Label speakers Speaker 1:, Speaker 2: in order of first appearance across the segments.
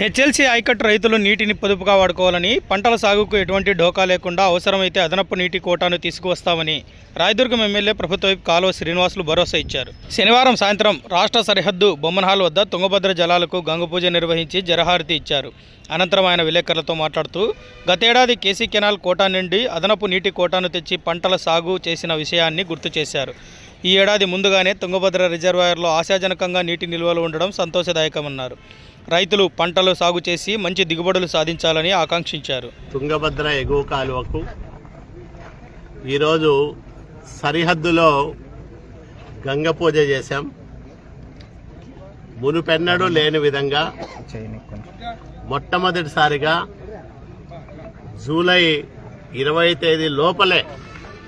Speaker 1: HLC ayacut రైతులు నీటిని పొదుపుగా వాడుకోవాలని పంటల సాగుకు ఎటువంటి డోకా లేకుండా అవసరమైతే అదనపు నీటి కోటాను తీసుకువస్తామని రాయదుర్గం ఎమ్మెల్యే ప్రభుత్వ కాలువ శ్రీనివాసులు భరోసా ఇచ్చారు. శనివారం సాయంత్రం రాష్ట్ర సరిహద్దు బొమ్మన్హాల్ వద్ద తుంగభద్ర జలాలకు గంగపూజ నిర్వహించి జరహారతి ఇచ్చారు. అనంతరం ఆయన విలేకరులతో మాట్లాడుతూ గతేడాది కేసీ కెనాల్ కోటా నుండి అదనపు నీటి కోటాను తెచ్చి పంటల సాగు చేసిన విషయాన్ని గుర్తు చేశారు. ఈ ఏడాది ముందుగానే తుంగభద్ర రిజర్వాయర్లో ఆశాజనకంగా నీటి నిల్వలు ఉండడం సంతోషదాయకమన్నారు. రైతులు పంటలు సాగు చేసి మంచి దిగుబడులు సాధించాలని ఆకాంక్షించారు.
Speaker 2: తుంగభద్ర ఎగువ కాలువకు ఈరోజు సరిహద్దులో గంగ పూజ చేశాం. మునుపెన్నడూ లేని విధంగా మొట్టమొదటిసారిగా జూలై ఇరవై తేదీ లోపలే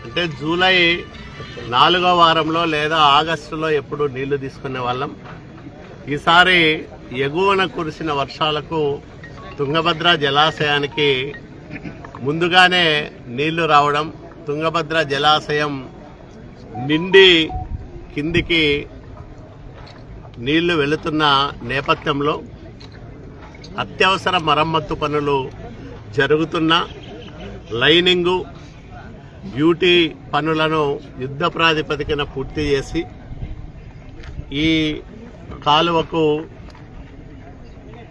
Speaker 2: అంటే జూలై నాలుగో వారంలో లేదా ఆగస్టులో ఎప్పుడు నీళ్ళు తీసుకునే వాళ్ళం. ఈసారి ఎగువన కురిసిన వర్షాలకు తుంగభద్ర జలాశయానికి ముందుగానే నీళ్ళు రావడం తుంగభద్ర జలాశయం నిండి కిందికి నీళ్ళు వెళుతున్న నేపథ్యంలో అత్యవసర మరమ్మత్తు పనులు జరుగుతున్న లైనింగు బ్యూటీ పనులను యుద్ధ ప్రాతిపదికన పూర్తి చేసి ఈ కాలువకు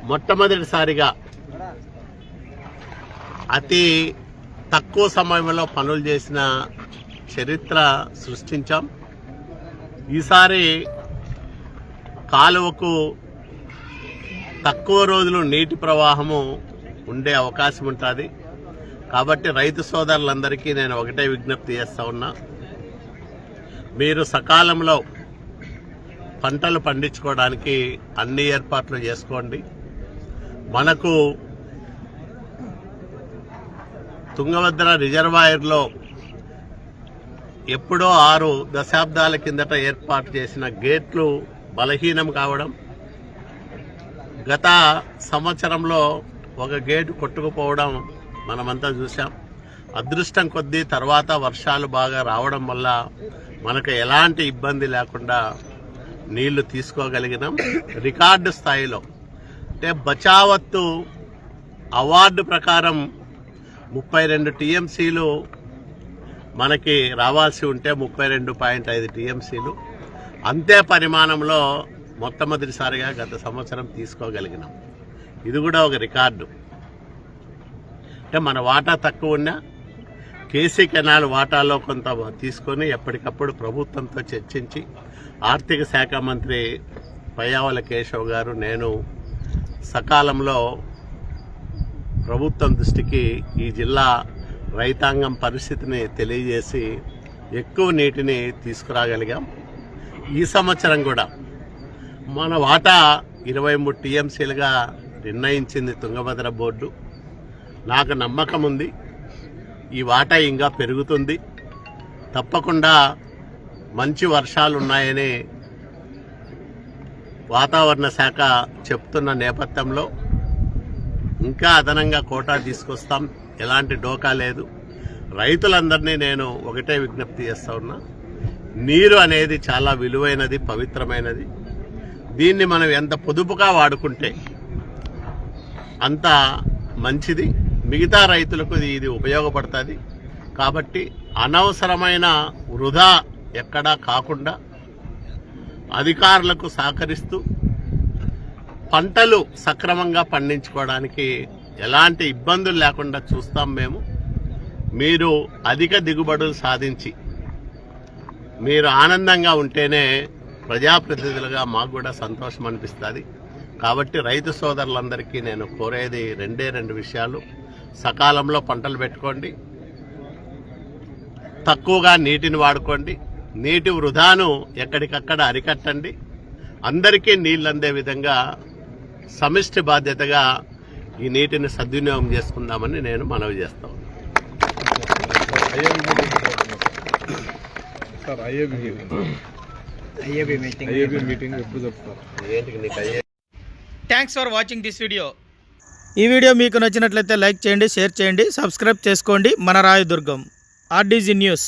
Speaker 2: మొట్టమొదటిసారిగా అతి తక్కువ సమయంలో పనులు చేసిన చరిత్ర సృష్టించాం. ఈసారి కాలువకు తక్కువ రోజులు నీటి ప్రవాహము ఉండే అవకాశం ఉంటుంది. కాబట్టి రైతు సోదరులందరికీ నేను ఒకటే విజ్ఞప్తి చేస్తా ఉన్నా. మీరు సకాలంలో పంటలు పండించుకోవడానికి అన్ని ఏర్పాట్లు చేసుకోండి. మనకు తుంగభద్ర రిజర్వాయర్లో ఎప్పుడో ఆరు దశాబ్దాల కిందట ఏర్పాటు చేసిన గేట్లు బలహీనం కావడం గత సంవత్సరంలో ఒక గేటు కొట్టుకుపోవడం మనమంతా చూసాం అదృష్టం కొద్దీ తర్వాత వర్షాలు బాగా రావడం వల్ల మనకు ఎలాంటి ఇబ్బంది లేకుండా నీళ్ళు తీసుకోగలిగినాం. రికార్డు స్థాయిలో అంటే బచావత్తు అవార్డు ప్రకారం ముప్పై రెండు టీఎంసీలు మనకి రావాల్సి ఉంటే ముప్పై రెండు పాయింట్ ఐదు టీఎంసీలు. అంతే పరిమాణంలో మొట్టమొదటిసారిగా గత సంవత్సరం తీసుకోగలిగినాం. ఇది కూడా ఒక రికార్డు. అంటే మన వాటా తక్కువ ఉన్నా కేసీ కెనాల్ వాటాలో కొంత తీసుకొని ఎప్పటికప్పుడు ప్రభుత్వంతో చర్చించి ఆర్థిక శాఖ మంత్రి పయ్యావల కేశవ్ గారు నేను సకాలంలో ప్రభుత్వం దృష్టికి ఈ జిల్లా రైతాంగం పరిస్థితిని తెలియజేసి ఎక్కువ నీటిని తీసుకురాగలిగాం. ఈ సంవత్సరం కూడా మన వాటా ఇరవై మూడు టీఎంసీలుగా నిర్ణయించింది తుంగభద్ర బోర్డు. నాకు నమ్మకం ఉంది. ఈ వాటా ఇంకా పెరుగుతుంది. తప్పకుండా మంచి వర్షాలు ఉన్నాయని వాతావరణ శాఖ చెప్తున్న నేపథ్యంలో ఇంకా అదనంగా కోటా తీసుకొస్తాం. ఎలాంటి డోకా లేదు. రైతులందరినీ నేను ఒకటే విజ్ఞప్తి చేస్తా ఉన్నా. నీరు అనేది చాలా విలువైనది పవిత్రమైనది. దీన్ని మనం ఎంత పొదుపుగా వాడుకుంటే అంత మంచిది. మిగతా రైతులకు ఇది- ఇది ఉపయోగపడుతుంది. కాబట్టి అనవసరమైన వృధా ఎక్కడా కాకుండా అధికారులకు సహకరిస్తూ పంటలు సక్రమంగా పండించుకోవడానికి ఎలాంటి ఇబ్బందులు లేకుండా చూస్తాం మేము. మీరు అధిక దిగుబడులు సాధించి మీరు ఆనందంగా ఉంటేనే ప్రజాప్రతినిధులుగా మాకు కూడా సంతోషం అనిపిస్తుంది. కాబట్టి రైతు సోదరులందరికీ నేను కోరేది రెండే రెండు విషయాలు. సకాలంలో పంటలు పెట్టుకోండి. తక్కువగా నీటిని వాడుకోండి. నీటి వృధాను ఎక్కడికక్కడ అరికట్టండి. అందరికీ నీళ్ళు అందే విధంగా సమిష్టి బాధ్యతగా ఈ నీటిని సద్వినియోగం చేసుకుందామని నేను మనవి చేస్తాను
Speaker 1: thanks for watching this video ఈ వీడియో మీకు నచ్చినట్లయితే లైక్ చేయండి షేర్ చేయండి సబ్స్క్రైబ్ చేసుకోండి. మన రాయదుర్గం ఆర్డీజీ న్యూస్.